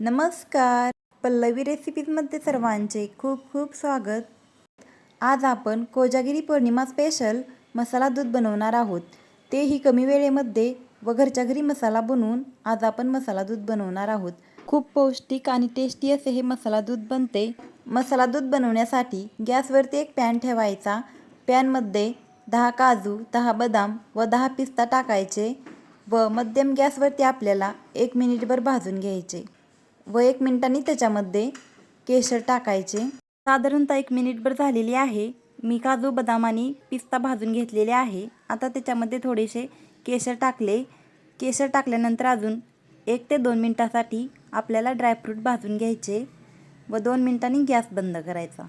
नमस्कार. पल्लवी रेसिपीजमध्ये सर्वांचे खूप खूप स्वागत. आज आपण कोजागिरी पौर्णिमा स्पेशल मसाला दूध बनवणार आहोत. तेही कमी वेळेमध्ये व घरच्या घरी मसाला बनवून आज आपण मसाला दूध बनवणार आहोत. खूप पौष्टिक आणि टेस्टी असे हे मसाला दूध बनते. मसाला दूध बनवण्यासाठी गॅसवरती एक पॅन ठेवायचा. पॅनमध्ये दहा काजू दहा बदाम व दहा पिस्ता टाकायचे व मध्यम गॅसवरती आपल्याला एक मिनिटभर भाजून घ्यायचे. व एक मिनिटांनी त्याच्यामध्ये केशर टाकायचे. साधारणतः एक मिनिटभर झालेली आहे. मी काजू बदाम आणि पिस्ता भाजून घेतलेले आहे. आता त्याच्यामध्ये थोडेसे केशर टाकले. केशर टाकल्यानंतर अजून एक ते दोन मिनटासाठी आपल्याला ड्रायफ्रूट भाजून घ्यायचे व दोन मिनिटांनी गॅस बंद करायचा.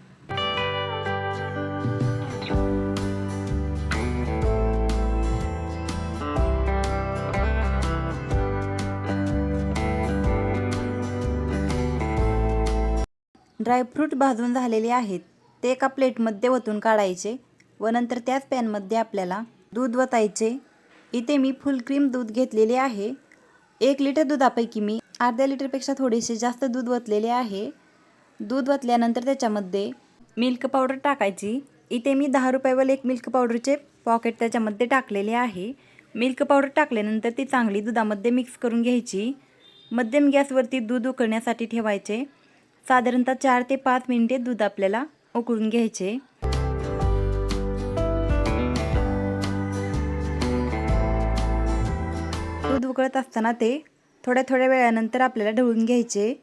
ड्रायफ्रूट भाजून झालेले आहेत. ते एका प्लेटमध्ये ओतून काढायचे व नंतर त्याच पॅनमध्ये आपल्याला दूध वतायचे इथे मी फुल क्रीम दूध घेतलेले आहे. एक लिटर दुधापैकी मी अर्ध्या लिटरपेक्षा थोडेसे जास्त दूध वतलेले आहे. दूध वतल्यानंतर त्याच्यामध्ये मिल्क पावडर टाकायची. इथे मी दहा रुपयावर एक मिल्क पावडरचे पॉकेट त्याच्यामध्ये टाकलेले आहे. मिल्क पावडर टाकल्यानंतर ती चांगली दुधामध्ये मिक्स करून घ्यायची. मध्यम गॅसवरती दूध उकळण्यासाठी ठेवायचे. साधारणतः चार ते पाच मिनिटे दूध आपल्याला उकळून घ्यायचे. दूध उकळत असताना ते थोड्या थोड्या वेळानंतर आपल्याला ढवळून घ्यायचे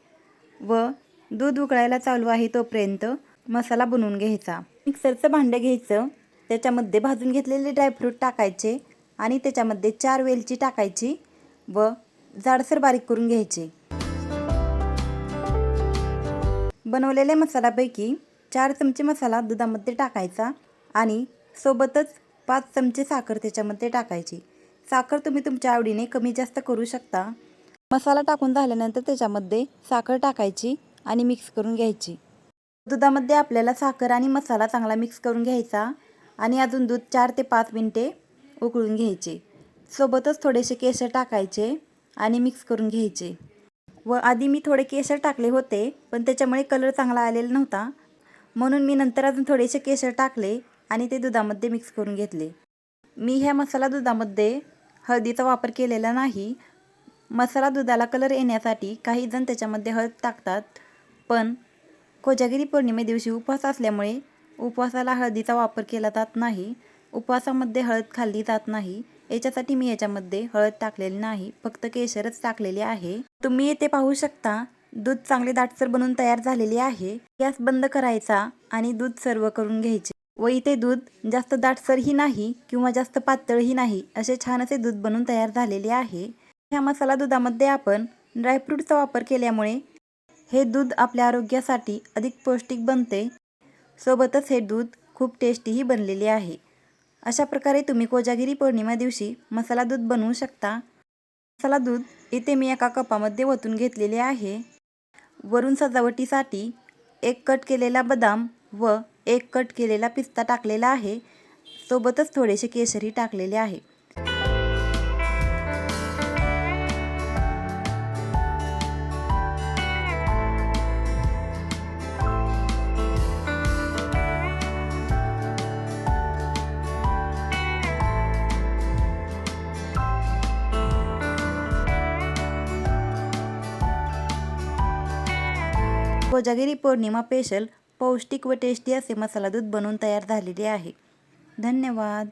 व दूध उकळायला चालू आहे तोपर्यंत मसाला बनवून घ्यायचा. मिक्सरचं भांडं घ्यायचं. त्याच्यामध्ये भाजून घेतलेले ड्रायफ्रूट टाकायचे आणि त्याच्यामध्ये चार वेलची टाकायची व जाडसर बारीक करून घ्यायचे. बनवलेल्या मसाल्यापैकी चार चमचे मसाला दुधामध्ये टाकायचा आणि सोबतच पाच चमचे साखर त्याच्यामध्ये टाकायची. साखर तुम्ही तुमच्या आवडीने कमी जास्त करू शकता. मसाला टाकून झाल्यानंतर त्याच्यामध्ये साखर टाकायची आणि मिक्स करून घ्यायची. दुधामध्ये आपल्याला साखर आणि मसाला चांगला मिक्स करून घ्यायचा आणि अजून दूध चार ते पाच मिनटे उकळून घ्यायचे. सोबतच थोडेसे केशर टाकायचे आणि मिक्स करून घ्यायचे. व आधी मी थोडे केशर टाकले होते पण त्याच्यामुळे कलर चांगला आलेला नव्हता. म्हणून मी नंतर अजून थोडेसे केशर टाकले आणि ते दुधामध्ये मिक्स करून घेतले. मी ह्या मसाला दुधामध्ये हळदीचा वापर केलेला नाही. मसाला दुधाला कलर येण्यासाठी काही जण त्याच्यामध्ये हळद टाकतात पण कोजागिरी पौर्णिमे दिवशी उपवास असल्यामुळे उपवासाला हळदीचा वापर केला जात नाही. उपवासामध्ये हळद खाल्ली जात नाही. याच्यासाठी मी याच्यामध्ये हळद टाकलेली नाही फक्त केशरच टाकलेले आहे. तुम्ही येथे पाहू शकता दूध चांगले दाटसर बनून तयार झालेले आहे. गॅस बंद करायचा आणि दूध सर्व करून घ्यायचे. व इथे दूध जास्त दाटसरही नाही किंवा जास्त पातळही नाही असे छान असे दूध बनून तयार झालेले आहे. ह्या मसाला दुधामध्ये आपण ड्रायफ्रूटचा वापर केल्यामुळे हे दूध आपल्या आरोग्यासाठी अधिक पौष्टिक बनते. सोबतच हे दूध खूप टेस्टीही बनलेले आहे. अशा प्रकारे तुम्ही कोजागिरी पौर्णिमा दिवशी मसाला दूध बनवू शकता. मसाला दूध इथे मी एका कपामध्ये ओतून घेतलेले आहे. वरून सजावटीसाठी एक कट केलेला बदाम व एक कट केलेला पिस्ता टाकलेला आहे. सोबतच थोडेसे केशरी टाकलेले आहे. कोजागिरी पौर्णिमा स्पेशल पौष्टिक व टेस्टी असे मसाला दूध बनवून तयार झालेले आहे. धन्यवाद.